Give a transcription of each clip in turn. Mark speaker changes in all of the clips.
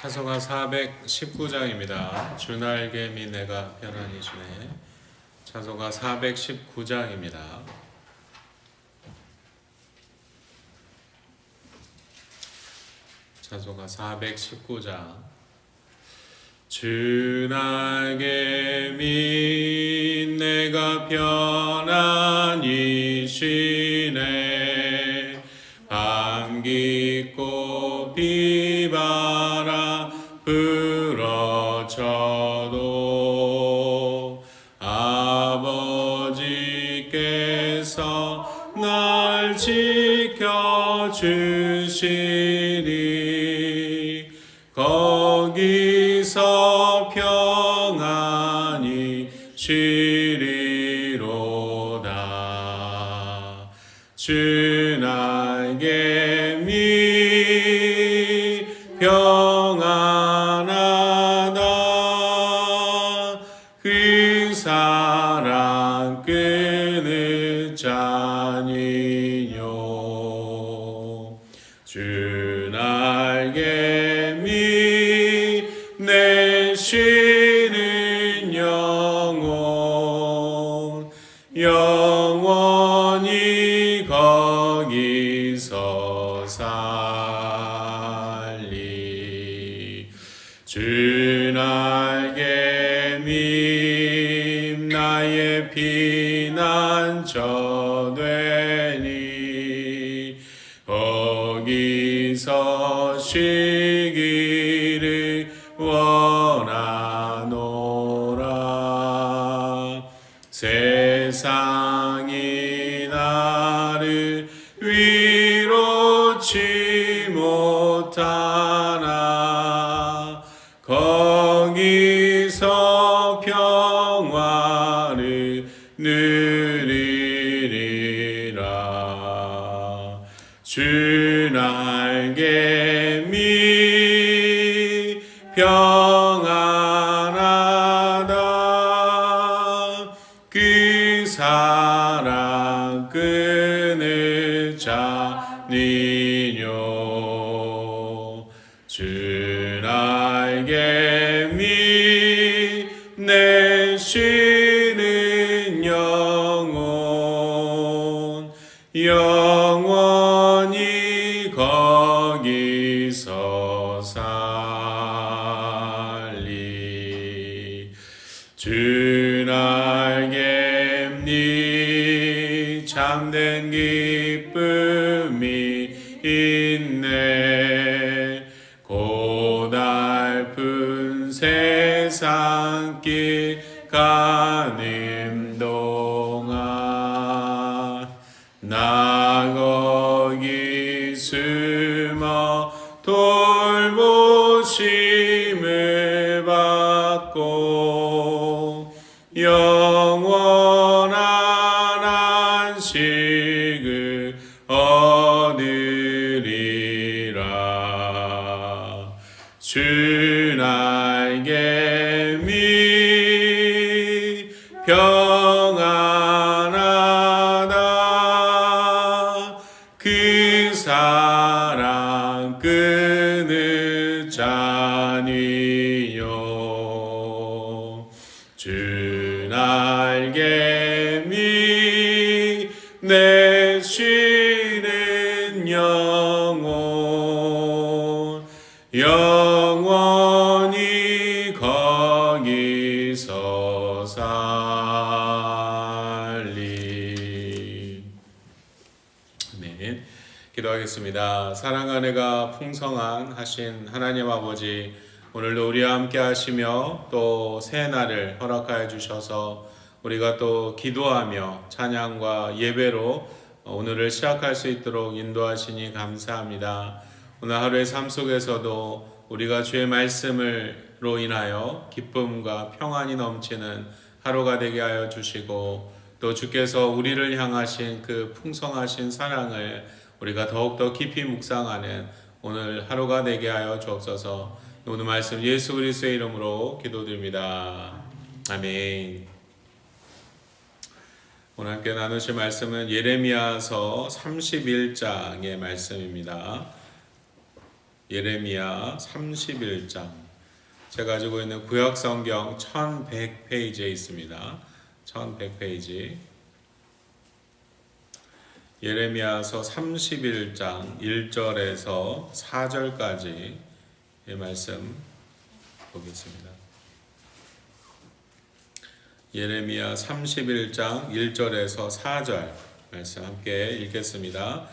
Speaker 1: 찬송가 419장입니다. 주날개미 내가 편안히 주네. 찬송가 419장입니다. 찬송가 419장 주날개미 내가 편안히 쉬 주 나의 피난처 되니 거기서 쉬 그 사 주 날개미 내 쉬는 영혼 영원히 거기서 살리. 아멘. 기도하겠습니다. 사랑 안에가 풍성한 하신 하나님 아버지 오늘도 우리와 함께 하시며 또 새 날을 허락하여 주셔서 우리가 또 기도하며 찬양과 예배로 오늘을 시작할 수 있도록 인도하시니 감사합니다. 오늘 하루의 삶 속에서도 우리가 주의 말씀을로 인하여 기쁨과 평안이 넘치는 하루가 되게 하여 주시고 또 주께서 우리를 향하신 그 풍성하신 사랑을 우리가 더욱더 깊이 묵상하는 오늘 하루가 되게 하여 주옵소서. 오늘 말씀 예수 그리스도의 이름으로 기도드립니다. 아멘. 오늘 함께 나누실 말씀은 예레미야서 31장의 말씀입니다. 예레미야 31장 제가 가지고 있는 구약 성경 1100페이지에 있습니다. 1100페이지 예레미야서 31장 1절에서 4절까지 이 말씀 보겠습니다. 예레미야 31장 1절에서 4절 말씀 함께 읽겠습니다.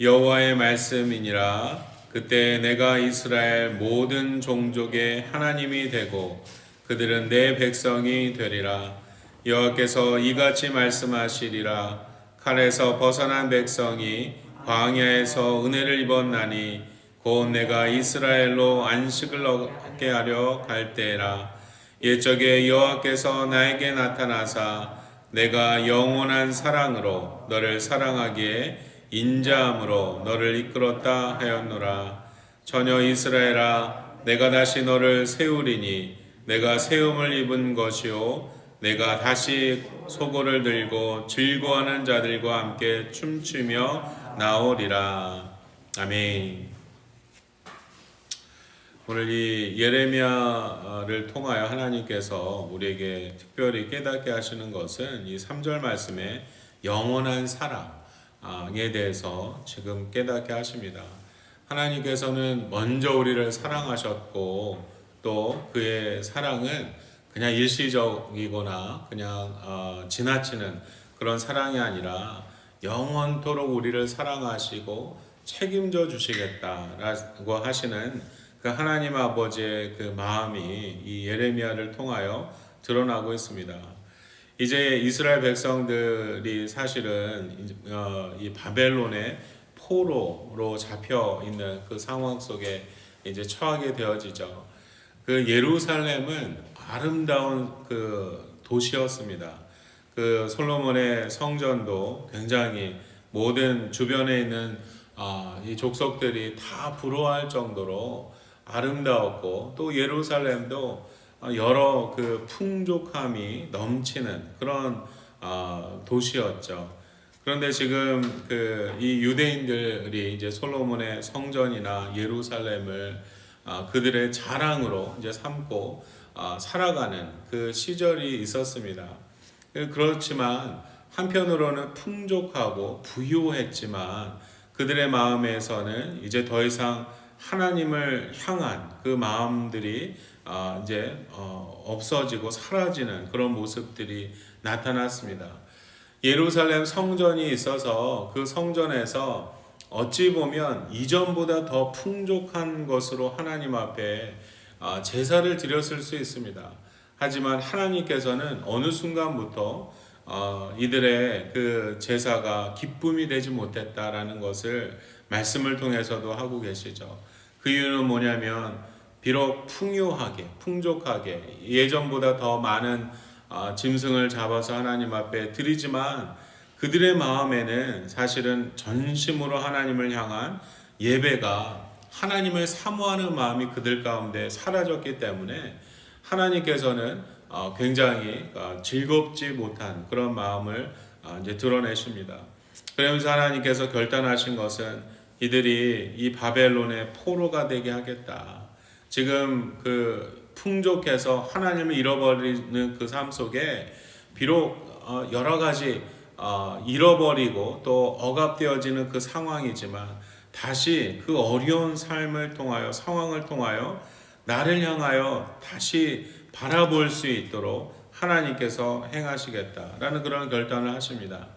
Speaker 1: 여호와의 말씀이니라 그때 내가 이스라엘 모든 종족의 하나님이 되고 그들은 내 백성이 되리라 여호와께서 이같이 말씀하시리라 칼에서 벗어난 백성이 광야에서 은혜를 입었나니 곧 내가 이스라엘로 안식을 얻게 하려 갈 때라. 옛적에 여호와께서 나에게 나타나사 내가 영원한 사랑으로 너를 사랑하기에 인자함으로 너를 이끌었다 하였노라. 전혀 이스라엘아 내가 다시 너를 세우리니 내가 세움을 입은 것이요 내가 다시 소고를 들고 즐거워하는 자들과 함께 춤추며 나오리라. 아멘. 오늘 이 예레미야를 통하여 하나님께서 우리에게 특별히 깨닫게 하시는 것은 이 3절 말씀에 영원한 사랑에 대해서 지금 깨닫게 하십니다. 하나님께서는 먼저 우리를 사랑하셨고 또 그의 사랑은 그냥 일시적이거나 그냥 어, 지나치는 그런 사랑이 아니라 영원토록 우리를 사랑하시고 책임져 주시겠다라고 하시는 그 하나님 아버지의 그 마음이 이 예레미야를 통하여 드러나고 있습니다. 이제 이스라엘 백성들이 사실은 어, 이 바벨론의 포로로 잡혀 있는 그 상황 속에 이제 처하게 되어지죠. 그 예루살렘은 아름다운 그 도시였습니다. 그 솔로몬의 성전도 굉장히 모든 주변에 있는 아, 이 족속들이 다 부러워할 정도로 아름다웠고 또 예루살렘도 여러 그 풍족함이 넘치는 그런 아, 도시였죠. 그런데 지금 그 이 유대인들이 이제 솔로몬의 성전이나 예루살렘을 아, 그들의 자랑으로 이제 삼고 아, 살아가는 그 시절이 있었습니다. 그렇지만 한편으로는 풍족하고 부유했지만 그들의 마음에서는 이제 더 이상 하나님을 향한 그 마음들이 어, 이제 어, 없어지고 사라지는 그런 모습들이 나타났습니다. 예루살렘 성전이 있어서 그 성전에서 어찌 보면 이전보다 더 풍족한 것으로 하나님 앞에 어, 제사를 드렸을 수 있습니다. 하지만 하나님께서는 어느 순간부터 어, 이들의 그 제사가 기쁨이 되지 못했다라는 것을 말씀을 통해서도 하고 계시죠. 그 이유는 뭐냐면 비록 풍요하게 풍족하게 예전보다 더 많은 어, 짐승을 잡아서 하나님 앞에 드리지만 그들의 마음에는 사실은 전심으로 하나님을 향한 예배가 하나님을 사모하는 마음이 그들 가운데 사라졌기 때문에 하나님께서는 어, 굉장히 어, 즐겁지 못한 그런 마음을 어, 이제 드러내십니다. 그러면서 하나님께서 결단하신 것은 이들이 이 바벨론의 포로가 되게 하겠다. 지금 그 풍족해서 하나님을 잃어버리는 그 삶 속에 비록 여러 가지 잃어버리고 또 억압되어지는 그 상황이지만 다시 그 어려운 삶을 통하여 상황을 통하여 나를 향하여 다시 바라볼 수 있도록 하나님께서 행하시겠다라는 그런 결단을 하십니다.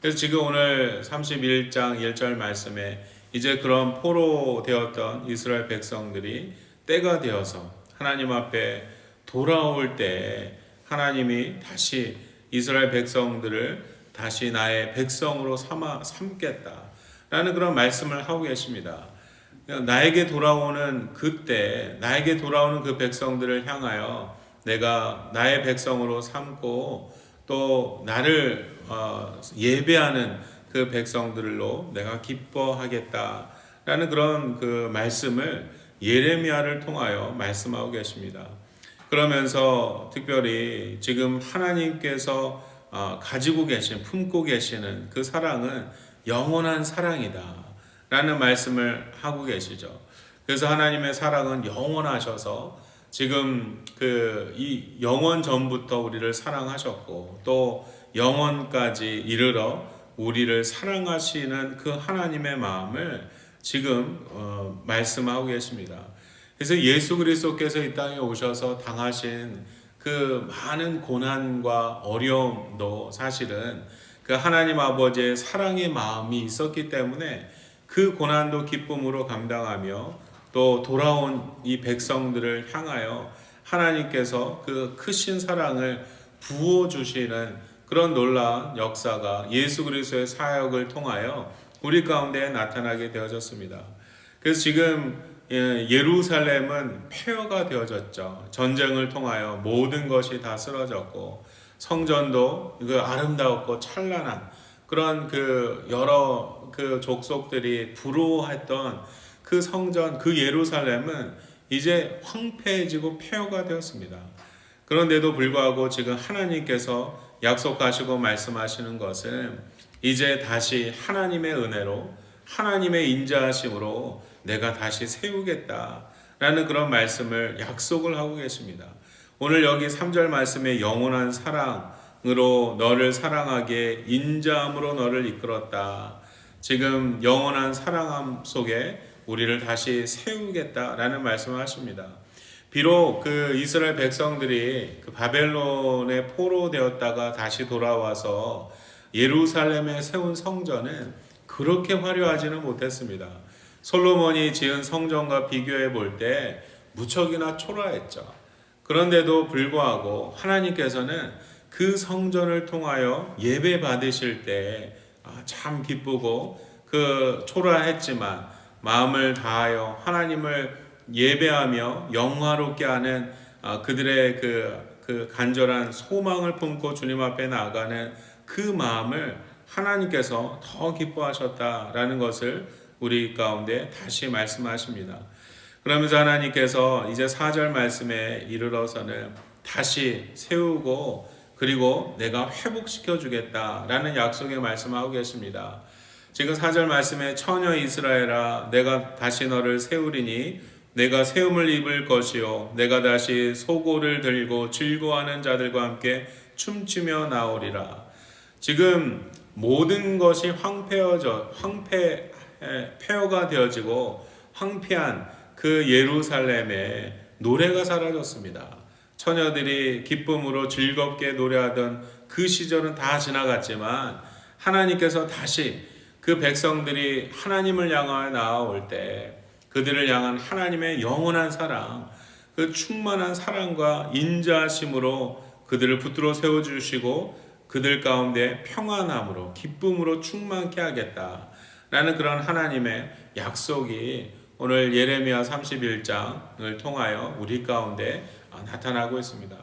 Speaker 1: 그래서 지금 오늘 31장 1절 말씀에 이제 그런 포로 되었던 이스라엘 백성들이 때가 되어서 하나님 앞에 돌아올 때 하나님이 다시 이스라엘 백성들을 다시 나의 백성으로 삼아 삼겠다 라는 그런 말씀을 하고 계십니다. 나에게 돌아오는 그때 나에게 돌아오는 그 백성들을 향하여 내가 나의 백성으로 삼고 또 나를 어, 예배하는 그 백성들로 내가 기뻐하겠다라는 그런 그 말씀을 예레미야를 통하여 말씀하고 계십니다. 그러면서 특별히 지금 하나님께서 어, 가지고 계신 품고 계시는 그 사랑은 영원한 사랑이다. 라는 말씀을 하고 계시죠. 그래서 하나님의 사랑은 영원하셔서 지금 그 이 영원 전부터 우리를 사랑하셨고 또 영원까지 이르러 우리를 사랑하시는 그 하나님의 마음을 지금 어, 말씀하고 계십니다. 그래서 예수 그리스도께서 이 땅에 오셔서 당하신 그 많은 고난과 어려움도 사실은 그 하나님 아버지의 사랑의 마음이 있었기 때문에 그 고난도 기쁨으로 감당하며 또 돌아온 이 백성들을 향하여 하나님께서 그 크신 사랑을 부어 주시는 그런 놀라운 역사가 예수 그리스도의 사역을 통하여 우리 가운데 나타나게 되어졌습니다. 그래서 지금 예, 예루살렘은 폐허가 되어졌죠. 전쟁을 통하여 모든 것이 다 쓰러졌고 성전도 그 아름다웠고 찬란한 그런 그 여러 그 족속들이 부러워했던 그 성전 그 예루살렘은 이제 황폐해지고 폐허가 되었습니다. 그런데도 불구하고 지금 하나님께서 약속하시고 말씀하시는 것은 이제 다시 하나님의 은혜로 하나님의 인자하심으로 내가 다시 세우겠다라는 그런 말씀을 약속을 하고 계십니다. 오늘 여기 3절 말씀에 영원한 사랑으로 너를 사랑하게 인자함으로 너를 이끌었다. 지금 영원한 사랑함 속에 우리를 다시 세우겠다라는 말씀을 하십니다. 비록 그 이스라엘 백성들이 그 바벨론에 포로 되었다가 다시 돌아와서 예루살렘에 세운 성전은 그렇게 화려하지는 못했습니다. 솔로몬이 지은 성전과 비교해 볼 때 무척이나 초라했죠. 그런데도 불구하고 하나님께서는 그 성전을 통하여 예배 받으실 때 참 기쁘고 그 초라했지만 마음을 다하여 하나님을 예배하며 영화롭게 하는 아, 그들의 그, 그 간절한 소망을 품고 주님 앞에 나아가는 그 마음을 하나님께서 더 기뻐하셨다라는 것을 우리 가운데 다시 말씀하십니다. 그러면서 하나님께서 이제 4절 말씀에 이르러서는 다시 세우고 그리고 내가 회복시켜 주겠다라는 약속의 말씀하고 계십니다. 지금 4절 말씀에 처녀 이스라엘아 내가 다시 너를 세우리니 내가 세움을 입을 것이요 내가 다시 소고를 들고 즐거워하는 자들과 함께 춤추며 나오리라. 지금 모든 것이 황폐어져 황폐 폐허가 되어지고 황폐한 그 예루살렘에 노래가 사라졌습니다. 처녀들이 기쁨으로 즐겁게 노래하던 그 시절은 다 지나갔지만 하나님께서 다시 그 백성들이 하나님을 향하여 나아올 때 그들을 향한 하나님의 영원한 사랑, 그 충만한 사랑과 인자심으로 그들을 붙들어 세워 주시고 그들 가운데 평안함으로 기쁨으로 충만케 하겠다 라는 그런 하나님의 약속이 오늘 예레미야 31장을 통하여 우리 가운데 나타나고 있습니다.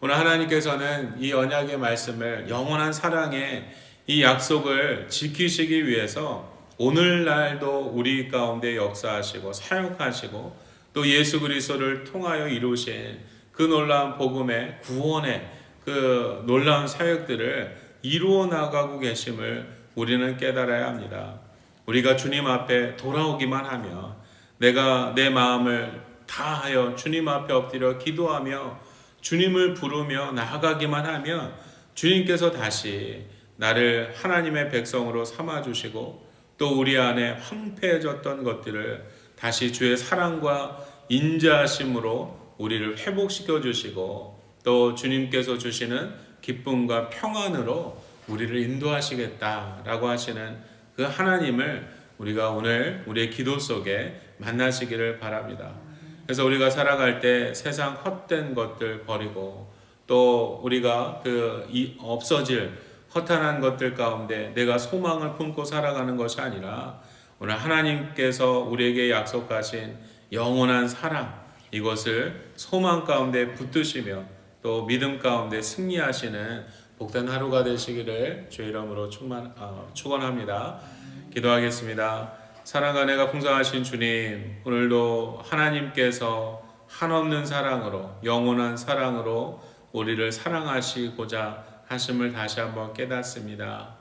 Speaker 1: 오늘 하나님께서는 이 언약의 말씀을 영원한 사랑의 이 약속을 지키시기 위해서 오늘날도 우리 가운데 역사하시고 사역하시고 또 예수 그리스도를 통하여 이루신 그 놀라운 복음의 구원의 그 놀라운 사역들을 이루어 나가고 계심을 우리는 깨달아야 합니다. 우리가 주님 앞에 돌아오기만 하면 내가 내 마음을 다하여 주님 앞에 엎드려 기도하며 주님을 부르며 나아가기만 하면 주님께서 다시 나를 하나님의 백성으로 삼아 주시고 또 우리 안에 황폐해졌던 것들을 다시 주의 사랑과 인자하심으로 우리를 회복시켜 주시고 또 주님께서 주시는 기쁨과 평안으로 우리를 인도하시겠다라고 하시는 그 하나님을 우리가 오늘 우리의 기도 속에 만나시기를 바랍니다. 그래서 우리가 살아갈 때 세상 헛된 것들 버리고 또 우리가 그 없어질 허탄한 것들 가운데 내가 소망을 품고 살아가는 것이 아니라 오늘 하나님께서 우리에게 약속하신 영원한 사랑 이것을 소망 가운데 붙드시며 또 믿음 가운데 승리하시는 복된 하루가 되시기를 주 이름으로 충만 어, 축원합니다. 기도하겠습니다. 사랑과 내가 풍성하신 주님 오늘도 하나님께서 한없는 사랑으로 영원한 사랑으로 우리를 사랑하시고자 하심을 다시 한번 깨닫습니다.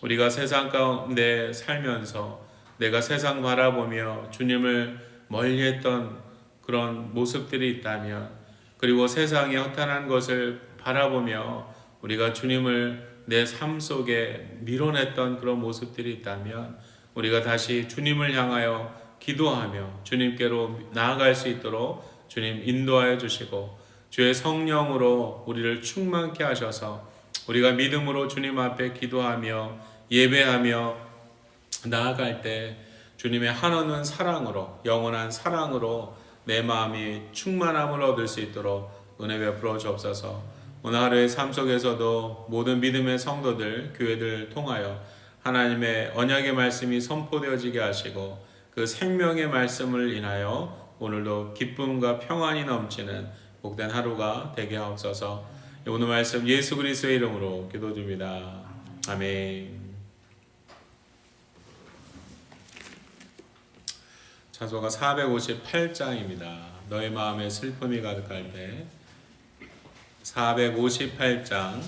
Speaker 1: 우리가 세상 가운데 살면서 내가 세상 바라보며 주님을 멀리했던 그런 모습들이 있다면 그리고 세상의 허탄한 것을 바라보며 우리가 주님을 내 삶 속에 밀어냈던 그런 모습들이 있다면 우리가 다시 주님을 향하여 기도하며 주님께로 나아갈 수 있도록 주님 인도하여 주시고 주의 성령으로 우리를 충만케 하셔서 우리가 믿음으로 주님 앞에 기도하며 예배하며 나아갈 때 주님의 한없는 사랑으로 영원한 사랑으로 내 마음이 충만함을 얻을 수 있도록 은혜 베풀어 주옵소서. 오늘 하루의 삶 속에서도 모든 믿음의 성도들, 교회들 통하여 하나님의 언약의 말씀이 선포되어지게 하시고 그 생명의 말씀을 인하여 오늘도 기쁨과 평안이 넘치는 복된 하루가 되게 하옵소서. 오늘 말씀 예수 그리스도의 이름으로 기도드립니다. 아멘. 차소가 458장입니다. 너의 마음에 슬픔이 가득할 때 458장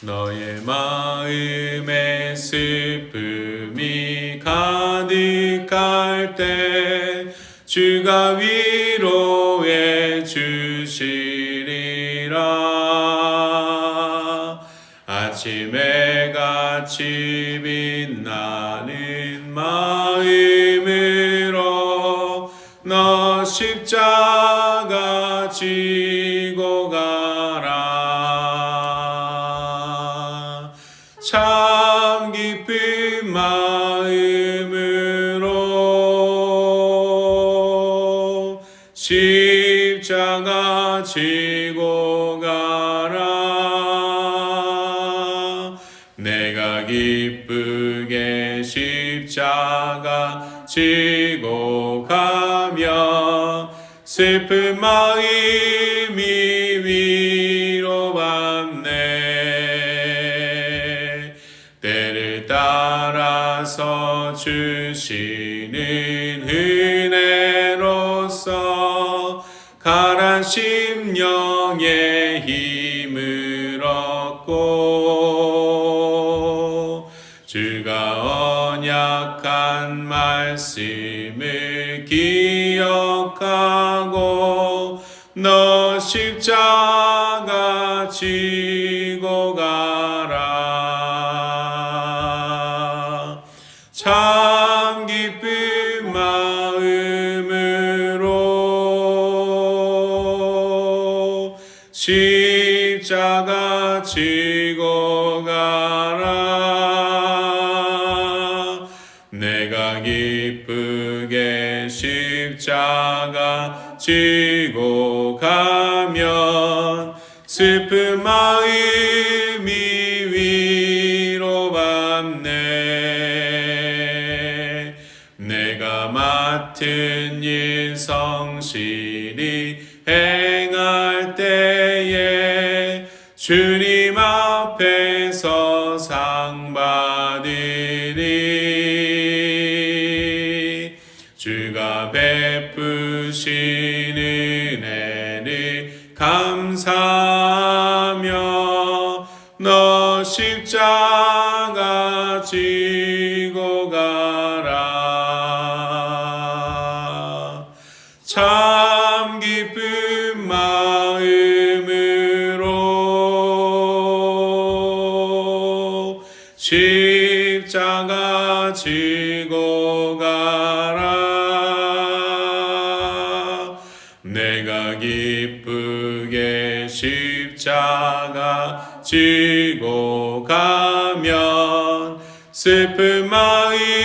Speaker 1: 너의 마음에 슬픔이 가득할 때 주가 위로해 주시리라. 아침에 같이 빛나는 마음으로 너 십자가 지 슬픈 마음이 위로받네. 때를 따라서 주시는 은혜로서 가란 심령의 힘 지고 가라. 참 기쁜 마음으로 십자가 지고 가라. 내가 기쁘게 십자가 지고 가면 슬픈 마음이 위로받네. 내가 맡은 참 기쁜 마음으로 십자가 지고 가라. 내가 기쁘게 십자가 지고 가면 슬픈 마음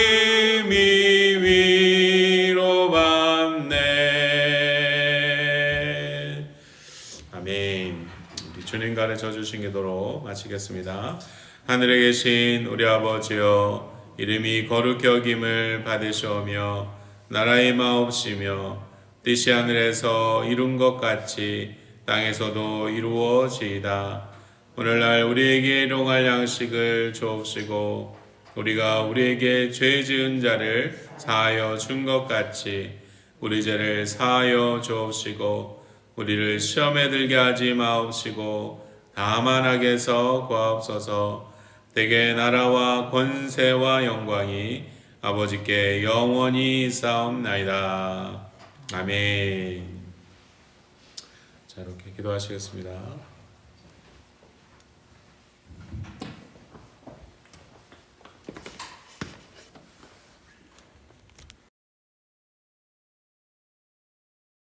Speaker 1: 가르쳐 주신 기도로 마치겠습니다 하늘에 계신 우리 아버지여 이름이 거룩히 여김을 받으시오며 나라의 마옵시며 뜻이 하늘에서 이룬 것 같이 땅에서도 이루어지이다. 오늘날 우리에게 일용할 양식을 주옵시고 우리가 우리에게 죄 지은 자를 사하여 준 것 같이 우리 죄를 사하여 주옵시고 우리를 시험에 들게 하지 마옵시고 다만 악에서 구하옵소서 대개 나라와 권세와 영광이 아버지께 영원히 싸움나이다. 아멘. 자 이렇게 기도하시겠습니다.